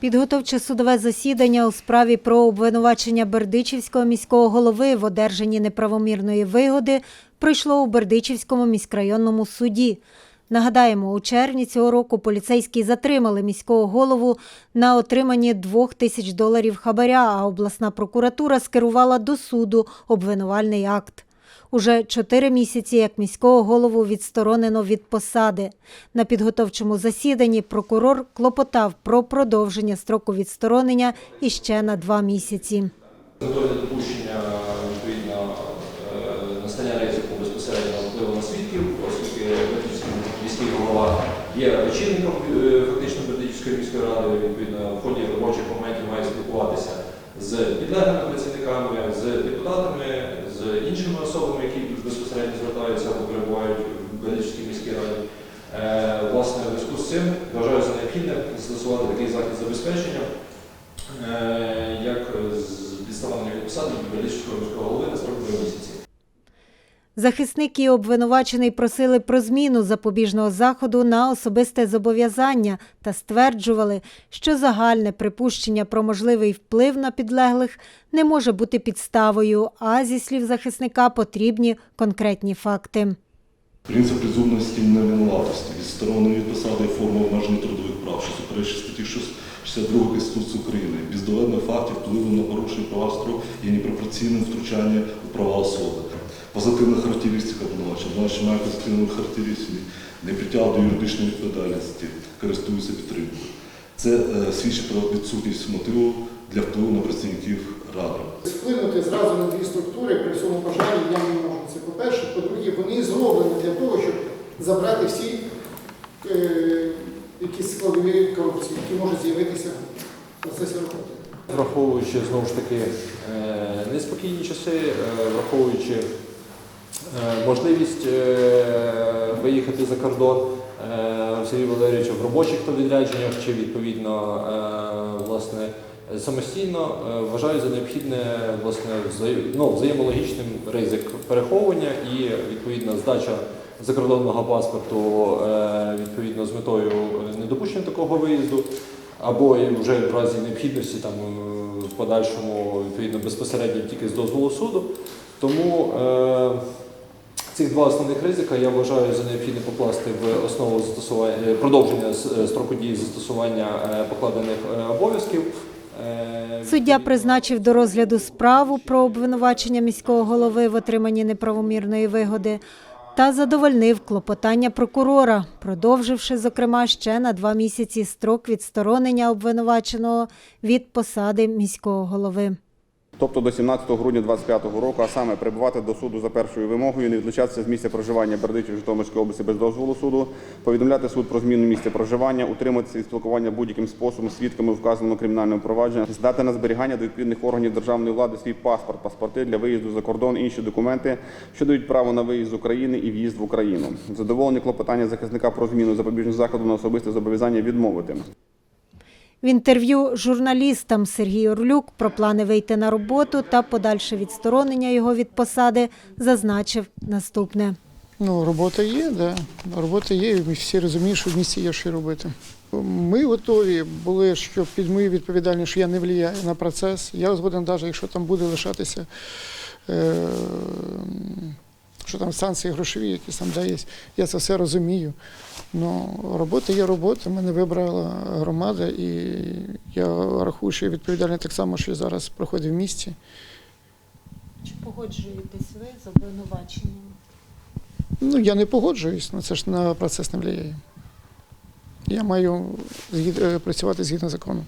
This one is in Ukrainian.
Підготовче судове засідання у справі про обвинувачення Бердичівського міського голови в одержанні неправомірної вигоди пройшло у Бердичівському міськрайонному суді. Нагадаємо, у червні цього року поліцейські затримали міського голову на отриманні двох тисяч доларів хабаря, а обласна прокуратура скерувала до суду обвинувальний акт. Уже чотири місяці, як міського голову відсторонено від посади. На підготовчому засіданні прокурор клопотав про продовження строку відсторонення іще на два місяці. З метою недопущення відповідно е, настання ризику безпосередньо впливу на свідків, оскільки міський голова є очільником е, фактично Бердичівської міської ради, відповідно в ході робочих моментів має спілкуватися з підлеглими працівниками, з депутатами, іншими особами, які безпосередньо звертаються або перебувають в Бердичівській міській раді. Е, Власне, в зв'язку з цим вважаю за необхідне застосувати такий захід забезпечення, е, як з відставлення від посади Бердичівського міського голови на строк два місяці. Захисник і обвинувачений просили про зміну запобіжного заходу на особисте зобов'язання та стверджували, що загальне припущення про можливий вплив на підлеглих не може бути підставою, а зі слів захисника потрібні конкретні факти. Принцип презумпції невинуватості, відсторонення від посади форми обмеження трудових прав, що суперечить статті 62 Конституції України, без доведення фактів впливу на порушення права строк є непропорційним втручання у права особи. Позитивна характеристика обвинувачення. Обвинувачення має позитивну характеристику, не притягує до юридичної відповідальності, користується підтримкою. Це е, свідчить про відсутність мотиву для впливу на працівників ради. Вплинути зразу на дві структури при всьому бажанні я не можу. Це по-перше. По-друге, вони зроблені для того, щоб забрати всі е, якісь складові корупції, які можуть з'явитися в процесі роботи. Враховуючи знову ж таки е, неспокійні часи, е, враховуючи можливість е, виїхати за кордон е, Сергія Валерійовича в робочих то відрядженнях чи відповідно е, власне самостійно, е, вважаю за необхідне власне ну, взаємологічним ризик переховування і відповідно здача закордонного паспорту е, відповідно з метою недопущення такого виїзду або вже в разі необхідності там е, в подальшому відповідно безпосередньо тільки з дозволу суду. Тому е, цих два основних ризика я вважаю за необхідне покласти в основу застосування е, продовження е, строку дії застосування е, покладених обов'язків. Суддя призначив до розгляду справу про обвинувачення міського голови в отриманні неправомірної вигоди та задовольнив клопотання прокурора, продовживши, зокрема, ще на два місяці строк відсторонення обвинуваченого від посади міського голови. Тобто до 17 грудня 2025 року, а саме прибувати до суду за першою вимогою, не відлучатися з місця проживання Бердичів Житомирської області без дозволу суду, повідомляти суд про зміну місця проживання, утриматися від спілкування будь-яким способом свідками вказаного кримінального провадження, здати на зберігання до відповідних органів державної влади свій паспорт, паспорти для виїзду за кордон, інші документи, що дають право на виїзд з України і в'їзд в Україну. Задоволення клопотання захисника про зміну запобіжного заходу на особисте зобов'язання відмовити. В інтерв'ю журналістам Сергій Орлюк про плани вийти на роботу та подальше відсторонення його від посади зазначив наступне. Ну, робота є, да. Робота є, і ми всі розуміють, що в місті є що робити. Ми готові були, що під мою відповідальність, що я не впливаю на процес. Я згоден, навіть якщо там буде лишатися, е, що там санкції грошові, якісь там де є. Я це все розумію. Ну, робота є робота, мене вибрала громада, і я рахую, що я відповідальний так само, що зараз проходить в місті. Чи погоджуєтесь ви з обвинуваченням? Ну, я не погоджуюсь, але це ж на процес не впливає. Я маю е, працювати згідно закону.